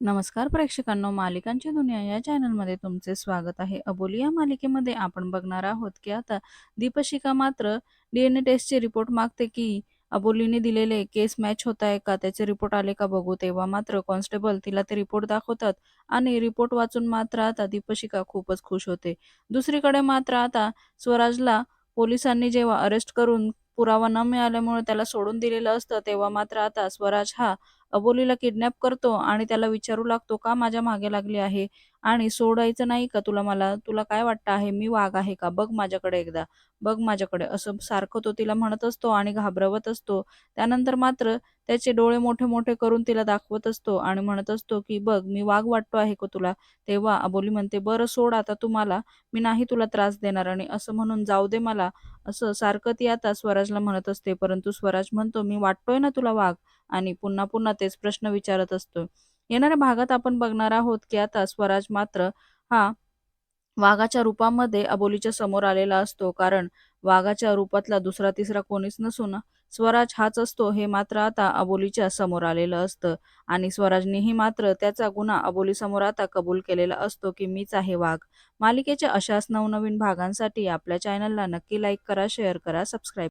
नमस्कार प्रेक्षकांनो मालिकांची दुनिया या चॅनलमध्ये तुमचे स्वागत आहे. अबोली या मालिकेमध्ये आपण बघणार आहोत की आता दीपशिका मात्र डी एन ए टेस्टचे रिपोर्ट मागते की अबोलीने दिलेले केस मॅच होत आहे का त्याचे रिपोर्ट आले का बघू तेव्हा मात्र कॉन्स्टेबल तिला ते रिपोर्ट दाखवतात आणि रिपोर्ट वाचून मात्र आता दीपशिका खूपच खुश होते. दुसरीकडे मात्र आता स्वराजला पोलिसांनी जेव्हा अरेस्ट करून पुरावा न मिळाल्यामुळे त्याला सोडून दिलेलं असतं तेव्हा मात्र आता स्वराज हा अबोलीला किडनॅप करतो आणि त्याला विचारू लागतो का माझ्या मागे लागली आहे? आणि सोडायचं नाही का तुला मला? तुला काय वाटतं आहे? मी वाघ आहे का? बघ माझ्याकडे एकदा. बघ माझ्याकडे. असं सारखं तो तिला म्हणत असतो आणि घाबरवत असतो. त्यानंतर मात्र त्याचे डोळे मोठे मोठे करून तिला दाखवत असतो आणि म्हणत असतो की बघ मी वाघ वाटतो आहे का तुला? तेव्हा अबोली म्हणते बरं सोड आता तुम्हाला. मी नाही तुला त्रास देणार. आणि असं म्हणून जाऊ दे मला. असं सारखं ती आता स्वराजला म्हणत असते परंतु स्वराज म्हणतो मी वाटतोय ना तुला वाघ. आणि पुन्हा पुन्हा तेच प्रश्न विचारत असतो. येणाऱ्या भागात आपण बघणार आहोत की आता स्वराज मात्र हा वाघाच्या रूपामध्ये अबोलीच्या समोर आलेला असतो. कारण वाघाच्या रूपातला दुसरा तिसरा कोणीच नसून स्वराज हाच असतो. हे मात्र आता अबोलीच्या समोर आलेलं असतं. आणि स्वराजनेही मात्र त्याचा गुन्हा अबोली समोर आता कबूल केलेला असतो की मीच आहे वाघ. मालिकेच्या अशाच नवनवीन भागांसाठी आपल्या चॅनलला नक्की लाईक करा शेअर करा सबस्क्राईब